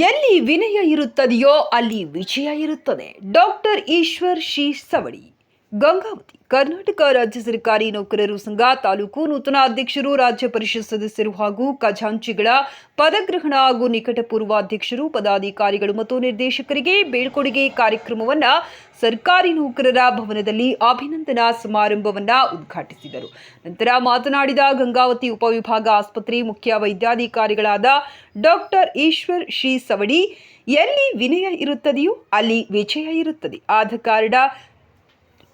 ಎಲ್ಲಿ ವಿನಯ ಇರುತ್ತದೆಯೋ ಅಲ್ಲಿ ವಿಜಯ ಇರುತ್ತದೆ. ಡಾಕ್ಟರ್ ಈಶ್ವರ್ ಶಿ ಸವಡಿ. ಗಂಗಾವತಿ ಕರ್ನಾಟಕ ರಾಜ್ಯ ಸರ್ಕಾರಿ ನೌಕರರು ಸಂಘ, ತಾಲೂಕು ನೂತನ ಅಧ್ಯಕ್ಷರು, ರಾಜ್ಯ ಪರಿಷತ್ ಸದಸ್ಯರು ಹಾಗೂ ಖಜಾಂಚಿಗಳ ಪದಗ್ರಹಣ ಹಾಗೂ ನಿಕಟಪೂರ್ವ ಅಧ್ಯಕ್ಷರು ಪದಾಧಿಕಾರಿಗಳು ಮತ್ತು ನಿರ್ದೇಶಕರಿಗೆ ಬೀಳ್ಕೊಡುಗೆ ಕಾರ್ಯಕ್ರಮವನ್ನ ಸರ್ಕಾರಿ ನೌಕರರ ಭವನದಲ್ಲಿ ಅಭಿನಂದನಾ ಸಮಾರಂಭವನ್ನ ಉದ್ಘಾಟಿಸಿದರು. ನಂತರ ಮಾತನಾಡಿದ ಗಂಗಾವತಿ ಉಪವಿಭಾಗ ಆಸ್ಪತ್ರೆ ಮುಖ್ಯ ವೈದ್ಯಾಧಿಕಾರಿಗಳಾದ ಡಾಕ್ಟರ್ ಈಶ್ವರ್ ಶ್ರೀ ಸವಡಿ, ಎಲ್ಲಿ ವಿನಯ ಇರುತ್ತದೆಯೋ ಅಲ್ಲಿ ವಿಜಯ ಇರುತ್ತದೆ. ಆದ ಕಾರಣ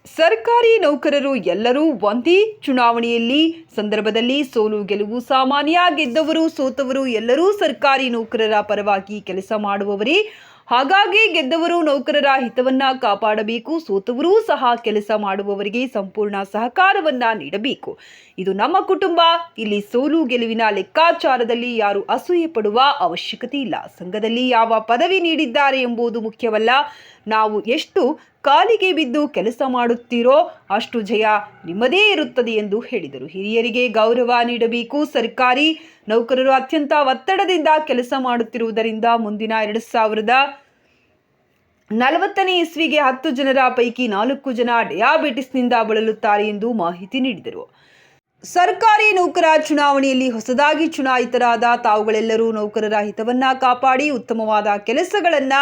ಸರ್ಕಾರಿ ನೌಕರರು ಎಲ್ಲರೂ ಒಂದೇ ಚುನಾವಣೆಯಲ್ಲಿ, ಸಂದರ್ಭದಲ್ಲಿ ಸೋಲು ಗೆಲುವು ಸಾಮಾನ್ಯ ಗೆದ್ದವರು, ಸೋತವರು ಎಲ್ಲರೂ ಸರ್ಕಾರಿ ನೌಕರರ ಪರವಾಗಿ ಕೆಲಸ ಮಾಡುವವರೇ. ಹಾಗಾಗಿ ಗೆದ್ದವರು ನೌಕರರ ಹಿತವನ್ನ ಕಾಪಾಡಬೇಕು, ಸೋತವರೂ ಸಹ ಕೆಲಸ ಮಾಡುವವರಿಗೆ ಸಂಪೂರ್ಣ ಸಹಕಾರವನ್ನ ನೀಡಬೇಕು. ಇದು ನಮ್ಮ ಕುಟುಂಬ, ಇಲ್ಲಿ ಸೋಲು ಗೆಲುವಿನ ಲೆಕ್ಕಾಚಾರದಲ್ಲಿ ಯಾರು ಅಸೂಯೆ ಪಡುವ ಅವಶ್ಯಕತೆ ಇಲ್ಲ. ಸಂಘದಲ್ಲಿ ಯಾವ ಪದವಿ ನೀಡಿದ್ದಾರೆ ಎಂಬುದು ಮುಖ್ಯವಲ್ಲ. ನಾವು ಎಷ್ಟು ಕಾಲಿಗೆ ಬಿದ್ದು ಕೆಲಸ ಮಾಡುತ್ತೀರೋ ಅಷ್ಟು ಜಯ ನಿಮ್ಮದೇ ಇರುತ್ತದೆ ಎಂದು ಹೇಳಿದರು. ಹಿರಿಯರಿಗೆ ಗೌರವ ನೀಡಬೇಕು. ಸರ್ಕಾರಿ ನೌಕರರು ಅತ್ಯಂತ ಒತ್ತಡದಿಂದ ಕೆಲಸ ಮಾಡುತ್ತಿರುವುದರಿಂದ ಮುಂದಿನ ಎರಡು ಸಾವಿರದ ನಲವತ್ತನೇ ಇಸ್ವಿಗೆ ಹತ್ತು ಜನರ ಪೈಕಿ ನಾಲ್ಕು ಜನ ಡಯಾಬಿಟಿಸ್ನಿಂದ ಬಳಲುತ್ತಾರೆ ಎಂದು ಮಾಹಿತಿ ನೀಡಿದರು. ಸರ್ಕಾರಿ ನೌಕರ ಚುನಾವಣೆಯಲ್ಲಿ ಹೊಸದಾಗಿ ಚುನಾಯಿತರಾದ ತಾವುಗಳೆಲ್ಲರೂ ನೌಕರರ ಹಿತವನ್ನ ಕಾಪಾಡಿ ಉತ್ತಮವಾದ ಕೆಲಸಗಳನ್ನ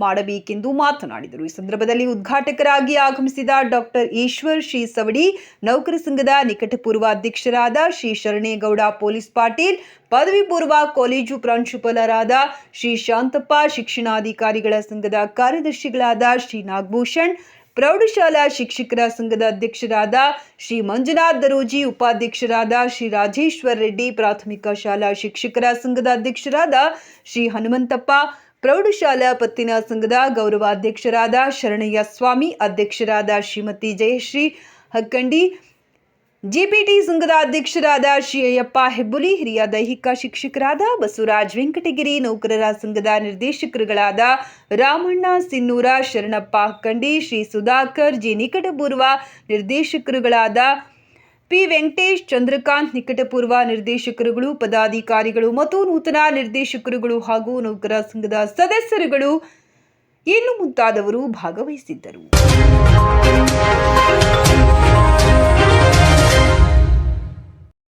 ಮಾಡಬೇಕೆಂದು ಮಾತನಾಡಿದರು. ಈ ಸಂದರ್ಭದಲ್ಲಿ ಉದ್ಘಾಟಕರಾಗಿ ಆಗಮಿಸಿದ ಡಾಕ್ಟರ್ ಈಶ್ವರ್ ಶ್ರೀ ಸವಡಿ, ನೌಕರ ಸಂಘದ ನಿಕಟಪೂರ್ವ ಅಧ್ಯಕ್ಷರಾದ ಶ್ರೀ ಶರಣೇಗೌಡ, ಪೊಲೀಸ್ ಪಾಟೀಲ್ ಪದವಿ ಪೂರ್ವ ಕಾಲೇಜು ಪ್ರಾಂಶುಪಾಲರಾದ ಶ್ರೀ ಶಾಂತಪ್ಪ, ಶಿಕ್ಷಣಾಧಿಕಾರಿಗಳ ಸಂಘದ ಕಾರ್ಯದರ್ಶಿಗಳಾದ ಶ್ರೀ ನಾಗಭೂಷಣ್ ಪ್ರೌಢಶಾಲಾ ಶಿಕ್ಷಕರ ಸಂಘದ ಅಧ್ಯಕ್ಷರಾದ ಶ್ರೀ ಮಂಜುನಾಥ್ ದರೋಜಿ, ಉಪಾಧ್ಯಕ್ಷರಾದ ಶ್ರೀ ರಾಜೇಶ್ವರ್ ರೆಡ್ಡಿ, ಪ್ರಾಥಮಿಕ ಶಾಲಾ ಶಿಕ್ಷಕರ ಸಂಘದ ಅಧ್ಯಕ್ಷರಾದ ಶ್ರೀ ಹನುಮಂತಪ್ಪ, ಪ್ರೌಢಶಾಲಾ ಪತ್ತಿನ ಸಂಘದ ಗೌರವಾಧ್ಯಕ್ಷರಾದ ಶರಣಯ್ಯ ಸ್ವಾಮಿ, ಅಧ್ಯಕ್ಷರಾದ ಶ್ರೀಮತಿ ಜಯಶ್ರೀ ಹಕ್ಕಂಡಿ ಜಿಪಿಟಿ ಸಂಘದ ಅಧ್ಯಕ್ಷರಾದ ಶ್ರೀಯಪ್ಪ ಹೆಬ್ಬುಲಿ, ಹಿರಿಯ ದೈಹಿಕ ಶಿಕ್ಷಕರಾದ ಬಸವರಾಜ್ ವೆಂಕಟಗಿರಿ, ನೌಕರರ ಸಂಘದ ನಿರ್ದೇಶಕರುಗಳಾದ ರಾಮಣ್ಣ ಸಿನ್ನೂರ, ಶರಣಪ್ಪ ಹಕ್ಕಂಡಿ, ಶ್ರೀ ಸುಧಾಕರ್, ಜಿ ನಿಕಟಪೂರ್ವ ನಿರ್ದೇಶಕರುಗಳಾದ ಪಿ ವೆಂಕಟೇಶ್, ಚಂದ್ರಕಾಂತ್ ನಿಕಟಪೂರ್ವ ನಿರ್ದೇಶಕರುಗಳು, ಪದಾಧಿಕಾರಿಗಳು ಮತ್ತು ನೂತನ ನಿರ್ದೇಶಕರುಗಳು ಹಾಗೂ ನೌಕರ ಸಂಘದ ಸದಸ್ಯರುಗಳು. ಇನ್ನು ಮುಂತಾದವರು ಭಾಗವಹಿಸಿದ್ದರು.